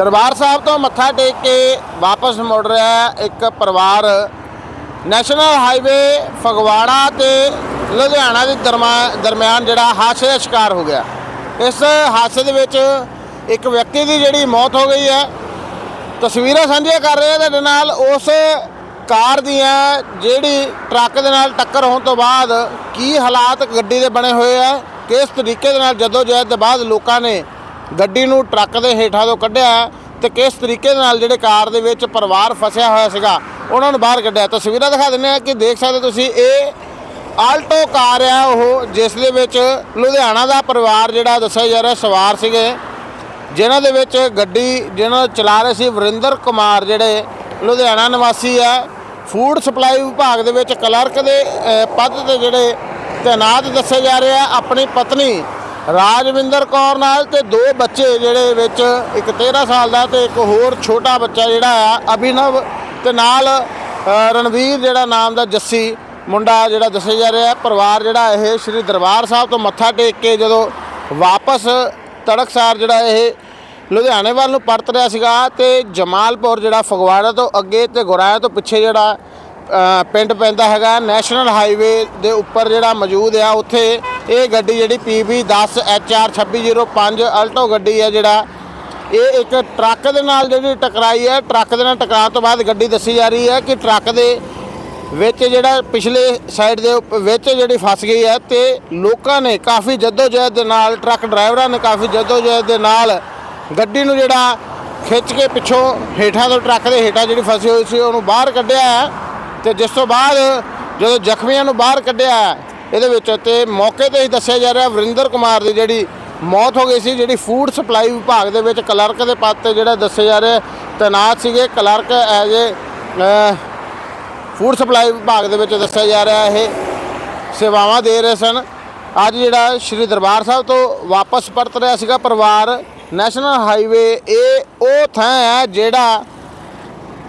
ਦਰਬਾਰ ਸਾਹਿਬ ਤੋਂ ਮੱਥਾ ਟੇਕ ਕੇ ਵਾਪਸ ਮੁੜ ਰਿਹਾ ਇੱਕ ਪਰਿਵਾਰ। ਨੈਸ਼ਨਲ ਹਾਈਵੇ ਫਗਵਾੜਾ ਤੇ ਲੁਧਿਆਣਾ ਦੇ ਦਰਮਾ- ਦਰਮਿਆਨ ਜਿਹੜਾ ਹਾਦਸੇ ਦਾ ਸ਼ਿਕਾਰ ਹੋ ਗਿਆ। ਇਸ ਹਾਦਸੇ ਦੇ ਵਿੱਚ ਇੱਕ ਵਿਅਕਤੀ ਦੀ ਜਿਹੜੀ ਮੌਤ ਹੋ ਗਈ ਹੈ। ਤਸਵੀਰਾਂ ਸਾਂਝੀਆਂ ਕਰ ਰਹੇ ਹਾਂ ਤੁਹਾਡੇ ਨਾਲ। ਉਸ ਕਾਰ ਦੀਆਂ ਜਿਹੜੀ ਟਰੱਕ ਦੇ ਨਾਲ ਟੱਕਰ ਹੋਣ ਤੋਂ ਬਾਅਦ ਕੀ ਹਾਲਾਤ ਗੱਡੀ ਦੇ ਬਣੇ ਹੋਏ ਆ ਕਿਸ ਤਰੀਕੇ ਦੇ ਨਾਲ ਜਦੋਂ ਜਹਿਦ ਦੇ ਬਾਅਦ ਲੋਕਾਂ ਨੇ ਗੱਡੀ ਨੂੰ ਟਰੱਕ ਦੇ ਹੇਠਾਂ ਤੋਂ ਕੱਢਿਆ ਤੇ ਕਿਸ ਤਰੀਕੇ ਦੇ ਨਾਲ ਜਿਹੜੇ ਕਾਰ ਦੇ ਵਿੱਚ ਪਰਿਵਾਰ ਫਸਿਆ ਹੋਇਆ ਸੀਗਾ ਉਹਨਾਂ ਨੂੰ ਬਾਹਰ ਕੱਢਿਆ। ਤਸਵੀਰਾਂ ਦਿਖਾ ਦਿੰਦੇ ਆ ਕਿ ਦੇਖ ਸਕਦੇ ਤੁਸੀਂ ਇਹ ਆਲਟੋ ਕਾਰ ਆ ਉਹ ਜਿਸ ਦੇ ਵਿੱਚ ਲੁਧਿਆਣਾ ਦਾ ਪਰਿਵਾਰ ਜਿਹੜਾ ਦੱਸਿਆ ਜਾ ਰਿਹਾ ਸਵਾਰ ਸੀਗੇ। ਜਿਨ੍ਹਾਂ ਦੇ ਵਿੱਚ ਗੱਡੀ ਜਿਹਨਾਂ ਚਲਾ ਰਹੇ ਸੀ ਵਰਿੰਦਰ ਕੁਮਾਰ ਜਿਹੜੇ ਲੁਧਿਆਣਾ ਨਿਵਾਸੀ ਆ ਫੂਡ ਸਪਲਾਈ ਵਿਭਾਗ ਦੇ ਵਿੱਚ ਕਲਰਕ ਦੇ ਅ, ਪਦ ਤੇ ਜਿਹੜੇ ਤੈਨਾਤ ਦੱਸੇ ਜਾ ਰਹੇ ਆ ਆਪਣੀ ਪਤਨੀ ਰਾਜਵਿੰਦਰ ਕੌਰ ਨਾਲ ਤੇ ਦੋ ਬੱਚੇ ਜਿਹੜੇ ਵਿੱਚ, ਇੱਕ 13 ਸਾਲ ਦਾ ਤੇ ਇੱਕ ਹੋਰ ਛੋਟਾ ਬੱਚਾ ਜਿਹੜਾ ਆ, ਅਭਿਨਵ ਤੇ ਨਾਲ ਰਣਵੀਰ ਜਿਹੜਾ ਨਾਮ ਦਾ ਜੱਸੀ ਮੁੰਡਾ ਜਿਹੜਾ ਦੱਸਿਆ ਜਾ ਰਿਹਾ ਪਰਿਵਾਰ ਜਿਹੜਾ ਇਹ ਸ੍ਰੀ ਦਰਬਾਰ ਸਾਹਿਬ ਤੋਂ ਮੱਥਾ ਟੇਕ ਕੇ ਜਦੋਂ ਵਾਪਸ ਤੜਕਸਾਰ ਜਿਹੜਾ ਇਹ ਲੁਧਿਆਣੇ ਵੱਲ ਨੂੰ ਪਰਤ ਰਿਹਾ ਸੀਗਾ ਤੇ ਜਮਾਲਪੁਰ ਜਿਹੜਾ ਫਗਵਾੜਾ ਤੋਂ ਅੱਗੇ ਤੇ ਗੁਰਾਇਆ ਤੋਂ ਪਿੱਛੇ ਜਿਹੜਾ ਪਿੰਡ ਪੈਂਦਾ ਹੈਗਾ ਨੈਸ਼ਨਲ ਹਾਈਵੇ ਦੇ ਉੱਪਰ ਜਿਹੜਾ ਮੌਜੂਦ ਆ, ਉੱਥੇ ਇਹ ਗੱਡੀ ਜਿਹੜੀ PB 10 HR 2605 ਅਲਟੋ ਗੱਡੀ ਹੈ ਜਿਹੜਾ। ਇਹ ਇੱਕ ਟਰੱਕ ਦੇ ਨਾਲ ਜਿਹੜੀ ਟਕਰਾਈ ਹੈ ਟਰੱਕ ਦੇ ਨਾਲ ਟਕਰਾਉਣ ਤੋਂ ਬਾਅਦ ਗੱਡੀ ਦੱਸੀ ਜਾ ਰਹੀ ਹੈ ਕਿ ਟਰੱਕ ਦੇ ਵਿੱਚ ਜਿਹੜਾ ਪਿਛਲੇ ਸਾਈਡ ਦੇ ਉੱਪ- ਵਿੱਚ ਜਿਹੜੀ ਫਸ ਗਈ ਹੈ ਤੇ ਲੋਕਾਂ ਨੇ ਕਾਫੀ ਜਹਿਦ ਦੇ ਨਾਲ ਟਰੱਕ ਡਰਾਈਵਰਾਂ ਨੇ ਕਾਫੀ ਜਹਿਦ ਦੇ ਨਾਲ ਗੱਡੀ ਨੂੰ ਜਿਹੜਾ ਖਿੱਚ ਕੇ ਪਿੱਛੋਂ ਹੇਠਾਂ ਤੋਂ ਟਰੱਕ ਦੇ ਹੇਠਾਂ ਜਿਹੜੀ ਫਸੀ ਹੋਈ ਸੀ ਉਹਨੂੰ ਬਾਹਰ ਕੱਢਿਆ ਹੈ ਤੇ ਜਿਸ ਤੋਂ ਬਾਅਦ ਜਦੋਂ ਜ਼ਖਮੀਆਂ ਨੂੰ ਬਾਹਰ ਕੱਢਿਆ ਹੈ, ਇਹਦੇ ਵਿੱਚ ਤੇ ਮੌਕੇ ਤੇ ਹੀ ਦੱਸਿਆ ਜਾ ਰਿਹਾ ਵਰਿੰਦਰ ਕੁਮਾਰ ਦੀ ਜਿਹੜੀ ਮੌਤ ਹੋ ਗਈ ਸੀ, ਜਿਹੜੀ ਫੂਡ ਸਪਲਾਈ ਵਿਭਾਗ ਦੇ ਵਿੱਚ ਕਲਰਕ ਦੇ ਪਦ ਤੇ ਜਿਹੜਾ ਦੱਸਿਆ ਜਾ ਰਿਹਾ, ਤੈਨਾਤ ਸੀਗੇ। Clerk as a food supply ਵਿਭਾਗ ਦੇ ਵਿੱਚ ਦੱਸਿਆ ਜਾ ਰਿਹਾ ਇਹ। ਸੇਵਾਵਾਂ ਦੇ ਰਹੇ ਸਨ। ਅੱਜ ਜਿਹੜਾ ਸ਼੍ਰੀ ਦਰਬਾਰ ਸਾਹਿਬ ਤੋਂ ਵਾਪਸ ਪਰਤ ਰਿਹਾ ਸੀਗਾ ਪਰਿਵਾਰ ਨੈਸ਼ਨਲ ਹਾਈਵੇ ਇਹ ਉਹ ਥਾਂ ਹੈ ਜਿਹੜਾ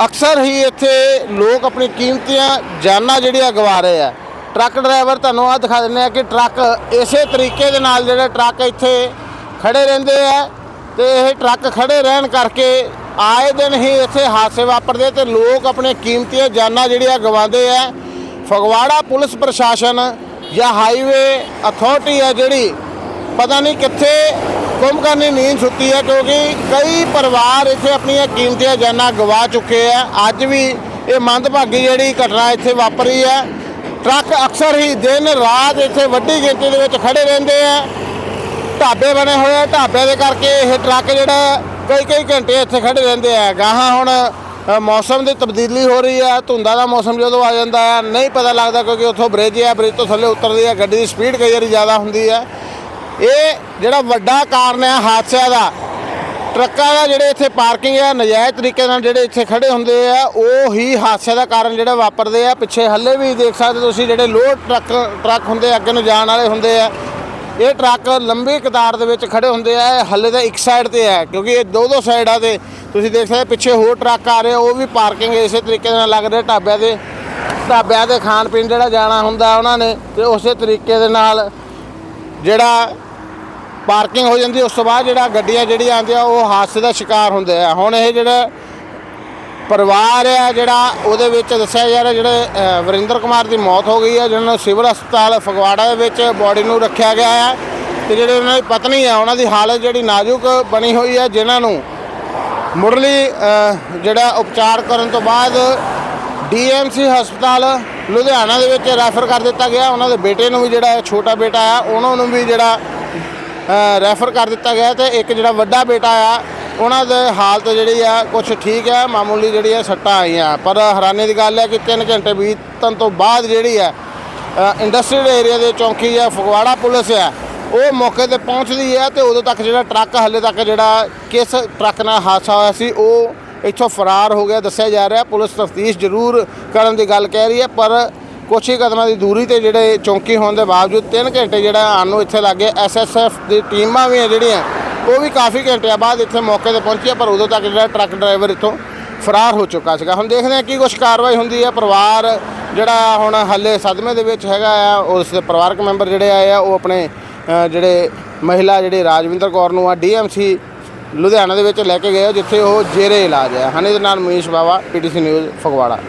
ਅਕਸਰ ਹੀ ਇੱਥੇ ਲੋਕ ਆਪਣੀ ਕੀਮਤੀਆਂ, ਜਾਨਾਂ ਜਿਹੜੀਆਂ ਗਵਾ ਰਹੇ ਆ। ਟਰੱਕ ਡਰਾਈਵਰ ਤੁਹਾਨੂੰ ਆ ਦਿਖਾ ਦਿੰਦੇ ਆ ਕਿ ਟਰੱਕ ਇਸੇ ਤਰੀਕੇ ਦੇ ਨਾਲ ਜਿਹੜੇ ਟਰੱਕ ਇੱਥੇ ਖੜੇ ਰਹਿੰਦੇ ਆ ਤੇ ਇਹ ਟਰੱਕ ਖੜੇ ਰਹਿਣ ਕਰਕੇ ਆਏ ਦਿਨ ਹੀ ਇੱਥੇ ਹਾਦਸੇ ਵਾਪਰਦੇ ਤੇ ਲੋਕ ਆਪਣੇ ਕੀਮਤੀਆਂ ਜਾਨਾਂ ਜਿਹੜੀਆਂ ਗਵਾਉਂਦੇ ਆ, ਫਗਵਾੜਾ ਪੁਲਿਸ ਪ੍ਰਸ਼ਾਸਨ ਜਾਂ ਹਾਈਵੇ ਅਥਾਰਟੀ ਹੈ ਜਿਹੜੀ, ਪਤਾ ਨਹੀਂ ਕਿੱਥੇ ਕੁੰਭਕਰਨੀ ਨੀਂਦ ਸੁੱਤੀ ਹੈ ਕਿਉਂਕਿ ਕਈ ਪਰਿਵਾਰ ਇੱਥੇ ਆਪਣੀਆਂ ਕੀਮਤੀਆਂ ਜਾਨਾਂ ਗਵਾ ਚੁੱਕੇ ਆ। ਅੱਜ ਵੀ ਇਹ ਮੰਦਭਾਗੀ ਜਿਹੜੀ ਘਟਨਾ ਇੱਥੇ ਵਾਪਰੀ ਹੈ ਟਰੱਕ ਅਕਸਰ ਹੀ ਦਿਨ ਰਾਤ ਇੱਥੇ ਵੱਡੀ ਗਿਣਤੀ ਦੇ ਵਿੱਚ ਖੜੇ ਰਹਿੰਦੇ ਆ। ਢਾਬੇ ਬਣੇ ਹੋਏ ਆ। ਢਾਬਿਆਂ ਦੇ ਕਰਕੇ ਇਹ ਟਰੱਕ ਜਿਹੜਾ ਕਈ ਕਈ ਘੰਟੇ ਇੱਥੇ ਖੜੇ ਰਹਿੰਦੇ ਆ। ਗਾਹਾਂ ਹੁਣ ਮੌਸਮ ਦੀ ਤਬਦੀਲੀ ਹੋ ਰਹੀ ਹੈ ਧੁੰਦਾਂ ਦਾ ਮੌਸਮ ਜਦੋਂ ਆ ਜਾਂਦਾ ਹੈ ਨਹੀਂ ਪਤਾ ਲੱਗਦਾ ਕਿਉਂਕਿ ਉੱਥੋਂ ਬ੍ਰਿਜ ਹੈ ਬ੍ਰਿਜ ਤੋਂ ਥੱਲੇ ਉਤਰਦੀ ਹੈ ਗੱਡੀ ਦੀ ਸਪੀਡ ਕਈ ਵਾਰੀ ਜ਼ਿਆਦਾ ਹੁੰਦੀ ਹੈ ਇਹ ਜਿਹੜਾ ਵੱਡਾ ਕਾਰਨ ਹੈ ਹਾਦਸਿਆਂ ਦਾ ਟਰੱਕਾਂ ਦਾ ਜਿਹੜੇ ਇੱਥੇ ਪਾਰਕਿੰਗ ਆ ਨਜਾਇਜ਼ ਤਰੀਕੇ ਨਾਲ ਜਿਹੜੇ ਇੱਥੇ ਖੜੇ ਹੁੰਦੇ ਆ ਉਹ ਹੀ ਹਾਦਸੇ ਦਾ ਕਾਰਨ ਜਿਹੜਾ ਵਾਪਰਦੇ ਆ। ਪਿੱਛੇ ਹੱਲੇ ਵੀ ਦੇਖ ਸਕਦੇ ਤੁਸੀਂ ਜਿਹੜੇ ਲੋਡ ਟਰੱਕ ਟਰੱਕ ਹੁੰਦੇ ਅੱਗੇ ਨੂੰ ਜਾਣ ਵਾਲੇ ਹੁੰਦੇ ਆ। ਇਹ ਟਰੱਕ ਲੰਬੀ ਕਤਾਰ ਦੇ ਵਿੱਚ ਖੜੇ ਹੁੰਦੇ ਆ ਇਹ ਹੱਲੇ ਤਾਂ ਇੱਕ ਸਾਈਡ ਤੇ ਹੈ ਕਿਉਂਕਿ ਇਹ ਦੋ ਦੋ ਸਾਈਡਾਂ ਤੇ ਤੁਸੀਂ ਦੇਖ ਸਕਦੇ ਪਿੱਛੇ ਹੋਰ ਟਰੱਕ ਆ ਰਹੇ ਆ, ਉਹ ਵੀ ਪਾਰਕਿੰਗ ਇਸੇ ਤਰੀਕੇ ਨਾਲ ਲੱਗ ਰਿਹਾ ਢਾਬਿਆਂ ਦੇ ਢਾਬਿਆਂ ਦੇ ਖਾਣ ਪੀਣ ਜਿਹੜਾ ਜਾਣਾ ਹੁੰਦਾ ਉਹਨਾਂ ਨੇ ਤੇ ਉਸੇ ਤਰੀਕੇ ਦੇ ਨਾਲ ਜਿਹੜਾ ਪਾਰਕਿੰਗ ਹੋ ਜਾਂਦੀ, ਉਸ ਤੋਂ ਬਾਅਦ ਜਿਹੜਾ ਗੱਡੀਆਂ ਜਿਹੜੀਆਂ ਆਉਂਦੀਆਂ, ਉਹ ਹਾਦਸੇ ਦਾ ਸ਼ਿਕਾਰ ਹੁੰਦੇ ਆ। ਹੁਣ ਇਹ ਜਿਹੜਾ ਪਰਿਵਾਰ ਆ, ਜਿਹੜਾ ਉਹਦੇ ਵਿੱਚ ਦੱਸਿਆ ਜਾ ਰਿਹਾ, ਜਿਹੜੇ ਵਰਿੰਦਰ ਕੁਮਾਰ ਦੀ ਮੌਤ ਹੋ ਗਈ ਹੈ ਜਿਹਨਾਂ ਨੂੰ ਸਿਵਲ ਹਸਪਤਾਲ ਫਗਵਾੜਾ ਦੇ ਵਿੱਚ ਬੋਡੀ ਨੂੰ ਰੱਖਿਆ ਗਿਆ ਹੈ ਤੇ ਜਿਹੜੇ ਉਹਨਾਂ ਦੀ ਪਤਨੀ ਹੈ ਉਹਨਾਂ ਦੀ ਹਾਲਤ ਜਿਹੜੀ ਨਾਜ਼ੁਕ ਬਣੀ ਹੋਈ ਹੈ ਜਿਨ੍ਹਾਂ ਨੂੰ ਮੁਰਲੀ ਜਿਹੜਾ ਉਪਚਾਰ ਕਰਨ ਤੋਂ ਬਾਅਦ ਡੀਐਮਸੀ ਹਸਪਤਾਲ ਲੁਧਿਆਣਾ ਦੇ ਵਿੱਚ ਰੈਫਰ ਕਰ ਦਿੱਤਾ ਗਿਆ। ਉਹਨਾਂ ਦੇ ਬੇਟੇ ਨੂੰ ਵੀ ਜਿਹੜਾ ਛੋਟਾ ਬੇਟਾ ਆ, ਉਹਨਾਂ ਨੂੰ ਵੀ ਜਿਹੜਾ ਰੈਫਰ ਕਰ ਦਿੱਤਾ ਗਿਆ ਤੇ ਇੱਕ ਜਿਹੜਾ ਵੱਡਾ ਬੇਟਾ ਆ, ਉਹਨਾਂ ਦੇ ਹਾਲਤ ਜਿਹੜੀ ਆ ਕੁਝ ਠੀਕ ਹੈ ਮਾਮੂਲੀ ਜਿਹੜੀ ਆ ਸੱਟਾਂ ਆਈਆਂ। ਪਰ ਹੈਰਾਨੀ ਦੀ ਗੱਲ ਹੈ ਕਿ 3 ਘੰਟੇ ਬੀਤਣ ਤੋਂ ਬਾਅਦ ਜਿਹੜੀ ਆ ਇੰਡਸਟਰੀਅਲ ਏਰੀਆ ਦੇ ਚੌਂਕੀ ਆ, ਫਗਵਾੜਾ ਪੁਲਿਸ ਆ, ਉਹ ਮੌਕੇ ਤੇ ਪਹੁੰਚਦੀ ਹੈ ਤੇ ਉਦੋਂ ਤੱਕ ਜਿਹੜਾ ਟਰੱਕ ਹੱਲੇ ਤੱਕ ਜਿਹੜਾ ਕਿਸ ਟਰੱਕ ਨਾਲ ਹਾਦਸਾ ਹੋਇਆ ਸੀ, ਉਹ ਇੱਥੋਂ ਫਰਾਰ ਹੋ ਗਿਆ, ਦੱਸਿਆ ਜਾ ਰਿਹਾ। ਪੁਲਿਸ ਤਫਤੀਸ਼ ਜ਼ਰੂਰ ਕਰਨ ਦੀ ਗੱਲ ਕਹਿ ਰਹੀ ਹੈ, ਪਰ ਕੁਛ ਹੀ ਕਦਮਾਂ ਦੀ ਦੂਰੀ ਤੇ ਜਿਹੜੇ ਚੌਂਕੀ ਹੋਣ ਦੇ ਬਾਵਜੂਦ 3 ਘੰਟੇ ਜਿਹੜਾ ਆਉਣ ਨੂੰ ਇੱਥੇ ਲੱਗੇ ਐਸਐਸਐਫ ਦੀ ਟੀਮਾਂ ਵੀ ਹੈ ਜਿਹੜੀਆਂ, ਉਹ ਵੀ ਕਾਫੀ ਘੰਟਿਆਂ ਬਾਅਦ ਇੱਥੇ ਮੌਕੇ ਤੇ ਪਹੁੰਚੀਆਂ, ਪਰ ਉਦੋਂ ਤੱਕ ਜਿਹੜਾ ਟਰੱਕ ਡਰਾਈਵਰ ਇੱਥੋਂ ਫਰਾਰ ਹੋ ਚੁੱਕਾ ਸੀਗਾ। ਹੁਣ ਦੇਖਦੇ ਹਾਂ ਕੀ ਕੁਛ ਕਾਰਵਾਈ ਹੁੰਦੀ ਹੈ। ਪਰਿਵਾਰ ਜਿਹੜਾ ਹੁਣ ਹੱਲੇ ਸਦਮੇ ਦੇ ਵਿੱਚ ਹੈਗਾ ਆ, ਉਸ ਦੇ ਪਰਿਵਾਰਕ ਮੈਂਬਰ ਜਿਹੜੇ ਆਏ ਆ, ਉਹ ਆਪਣੇ ਜਿਹੜੇ ਮਹਿਲਾ ਜਿਹੜੇ ਰਾਜਵਿੰਦਰ ਕੌਰ ਨੂੰ ਆ ਡੀਐਮਸੀ ਲੁਧਿਆਣਾ ਦੇ ਵਿੱਚ ਲੈ ਕੇ ਗਏ ਹੋ ਜਿੱਥੇ ਉਹ ਜੇਰੇ ਇਲਾਜ ਹੈ ਹਨੇ ਦੇ ਨਾਲ ਮਨੀਸ਼ ਬਾਵਾ, ਪੀਟੀਸੀ ਨਿਊਜ਼ ਫਗਵਾੜਾ।